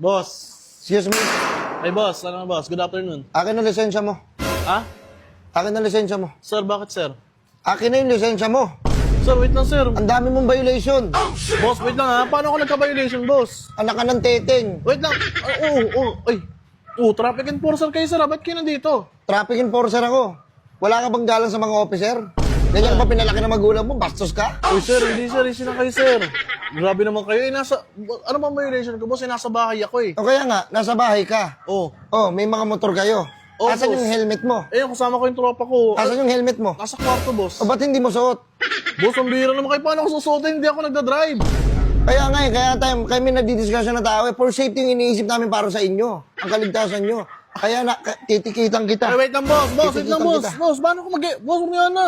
Boss. Excuse me. Ay, boss. Ano boss? Good afternoon. Akin ang lisensya mo. Ha? Akin ang lisensya mo. Sir, bakit sir? Akin na yung lisensya mo. Sir, wait lang sir. Ang dami mong violation. Boss, wait lang ha. Paano ako nagka-violation, boss? Anak ka ng teteng. Wait lang. Ay, oo, oo. Ay. Oo, traffic enforcer kayo sir. ha? Ba't kayo nandito? Traffic enforcer ako. Wala ka bang galang sa mga officer? Ganyan ka ba pinalaki ng magulang mo? Bastos ka? Uy, sir, hindi sir. Easy na kayo, sir. Grabe naman kayo. Eh, nasa... Ano bang violation ko, boss? Eh, nasa bahay ako eh. O kaya nga, nasa bahay ka. Oh. Oh, may mga motor kayo. Oh, Asan boss. yung helmet mo? Eh, kasama ko yung tropa ko. Asan yung helmet mo? nasa kwarto, boss. O ba't hindi mo suot? Boss, ang bihira naman kayo. Paano ako susuotin? Hindi ako nagda-drive. Kaya nga eh, kaya tayo, kami nagdidiscussion na tao eh, for safety yung iniisip namin para sa inyo. Ang kaligtasan nyo. Kaya na, ka- titikitang kita. wait lang, boss. Boss, wait lang, boss. kita. Boss, paano ako mag... Boss, huwag nga na.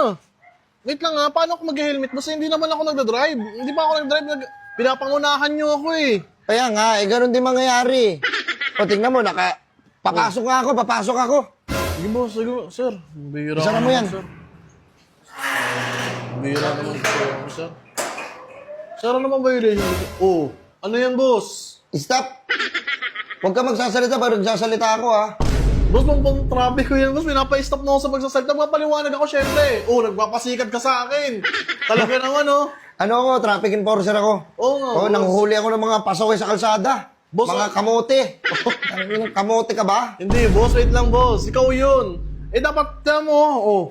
Wait lang ha, paano ako mag-helmet? Boss, hindi naman ako nagda-drive. Hindi pa ako nag-drive. Nag... Pinapangunahan niyo ako eh. Kaya nga, eh, ganun din mangyayari. O tingnan mo, naka, papasok nga ako, papasok ako. Sige, boss. Sige, sir. Bihira Isa na mo naman, yan. Sir. Bihira naman po, sir. Sir, ano bang violation? Oh, ano yan, boss? Stop! Huwag ka magsasalita, pero nagsasalita ako ha. Boss, bang bang traffic ko yan, boss. Pinapa-stop mo ako sa pagsasalita. Mapaliwanag ako, syempre. Oh, nagpapasikat ka sa akin. Talaga naman, oh. Ano ako, traffic enforcer ako. Oo nga, Oo, boss. nanghuhuli ako ng mga pasaway sa kalsada. Boss, mga ah- kamote. Inang kamote ka ba? Hindi, boss. Wait lang, boss. Ikaw yun. Eh, dapat, tama mo, oh.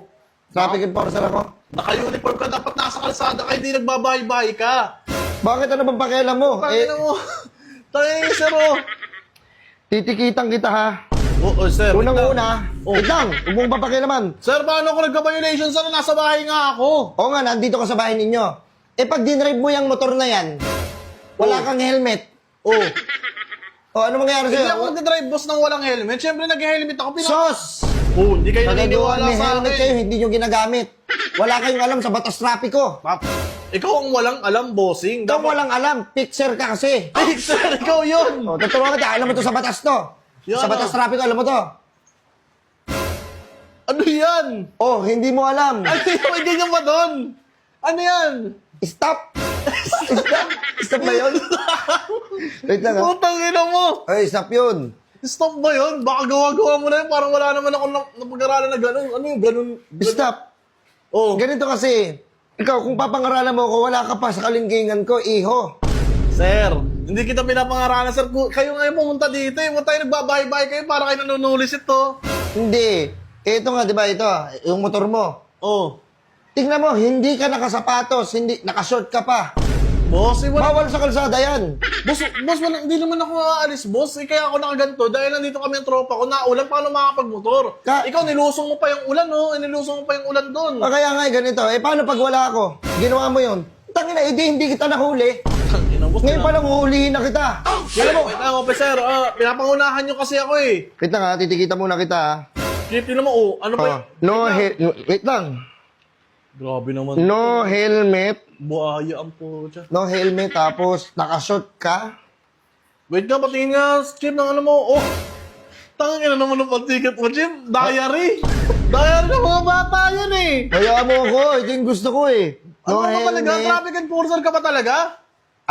Traffic enforcer ako. Naka-uniform ka, dapat nasa kalsada ka, hindi nagbabahay-bahay ka. Bakit ano bang pakialam mo? Eh, Tangina mo. Tangina mo, sir, oh. titikitang kita ha. Oh, oh, sir. Unang-una, Oh. wait lang, huwag mong papakialaman. Sir, paano ako nagka-violation? Sana nasa bahay nga ako. Oo nga, nandito ka sa bahay ninyo. Eh pag dinrive mo yung motor na yan, wala Oh. kang helmet. Oh. O ano mangyayari Hindi ako sa'yo? nagdadrive boss ng walang helmet. Siyempre, nag-helmet ako. Pina- Sos! oh, hindi kayo naniniwala sa helmet akin. kayo, hindi nyo ginagamit. Wala kayong alam sa batas trapiko. Pap, ikaw ang walang alam, bossing. Ikaw walang alam, fixer ka kasi. Sir, ikaw yun. O, tuturuan kita, alam mo to sa batas to. Yan, sa batas oh. trapiko, alam mo to. Ano yan? Oh, hindi mo alam. Ano yung may ganyan ba doon? Ano yan? Stop! Stop! Stop ba yun? Wait lang ha. Putang ina mo. Ay, stop yun. Stop ba yun? Baka gawa-gawa mo na yun. Parang wala naman ako na- napag-aralan na gano'n. Ano yung gano'n? Stop. Oh, Ganito kasi, ikaw, kung papangaralan mo ko, wala ka pa sa kalingkingan ko, iho. Sir. Hindi kita pinapangaralan, sir. Kayo ngayon pumunta dito eh. Huwag tayo nagbabahay-bahay kayo para kayo nanunulis ito. Hindi. Ito nga, di ba, ito, yung motor mo. Oh. Tingnan mo, hindi ka nakasapatos, hindi, nakashort ka pa. Boss, eh, wala. Bawal sa kalsada yan. Boss, boss, wala, hindi naman ako aalis, boss. Eh, kaya ako nakaganto dahil nandito kami ang tropa ko. Naulan, paano makakapagmotor? Ka- Ikaw, nilusong mo pa yung ulan, no? Eh, nilusong mo pa yung ulan doon. O kaya nga, eh, ganito, eh, paano pag wala ako? Ginawa mo yun. Tangina, hindi, hindi kita nahuli. Boss, Ngayon pa lang huhulihin na kita. Alam mo, wait lang, officer. Ah, pinapangunahan nyo kasi ako eh. Wait lang ha, titikita muna kita ha. Chief, tinan mo, oh, ano ba? Oh, no, he- wait lang. Grabe naman. No helmet. Buhaya ang po dyan. No helmet, tapos nakashort ka. Wait nga, patingin nga, Chief, ng ano mo. Oh, tangin na naman ang pagticket mo, Chief. Diary. Diary ng mga bata yan eh. Kaya mo ako, ito yung gusto ko eh. Ano No ka ba talaga? helmet. Traffic enforcer ka ba talaga?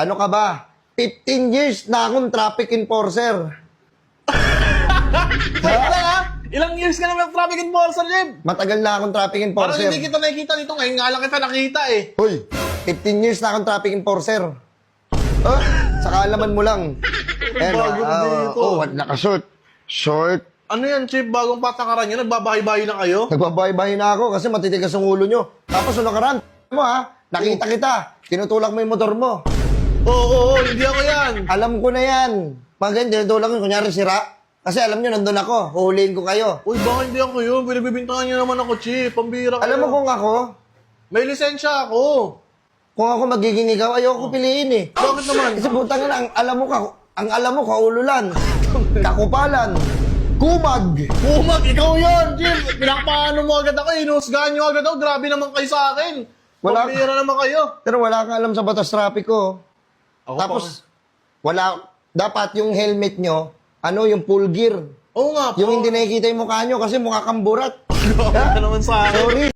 Ano ka ba? 15 years na akong traffic enforcer. Wait lang ha? Ilang years ka naman traffic enforcer, Chief? Matagal na akong traffic Parang enforcer. hindi kita nakikita dito ngayon. Nga lang kita nakita eh. Hoy, 15 years na akong traffic enforcer. Oh, sa kaalaman mo lang. Ayan, Bago ah, dito. oh, what, nakashort. Short. Ano yan, Chief? Bagong patakaran nyo? Nagbabahay-bahay na kayo? Nagbabahay-bahay na ako kasi matitigas ang ulo nyo. Tapos ano ka ran? mo ha? Nakita kita. Tinutulak mo yung motor mo. Oo, oo, oo, hindi ako yan. Alam ko na yan. Pag ganyan, tinutulak mo, kunyari sira. Kasi alam nyo, nandun ako. Huhulihin ko kayo. Uy, baka hindi ako yun. Pinagbibintangan nyo naman ako, Chief. Pambira kayo. Alam mo kung ako, May lisensya ako. kung ako magiging ikaw, ayoko piliin eh. Bakit naman? Kasi putang na, ang alam mo ka, ang alam mo kaululan, kakupalan, kumag. Kumag, ikaw yun, Chief. Pinakapaano mo agad ako. Inusgahan nyo agad ako. Grabe naman kayo sa akin. Wala- Pambira naman kayo. Pero wala kang alam sa batas trapiko. Ako Tapos, wala, dapat yung helmet nyo, ano, yung full gear. Oo nga po. Yung hindi nakikita yung mukha nyo kasi mukha kang burat. Ka naman sa akin. Sorry.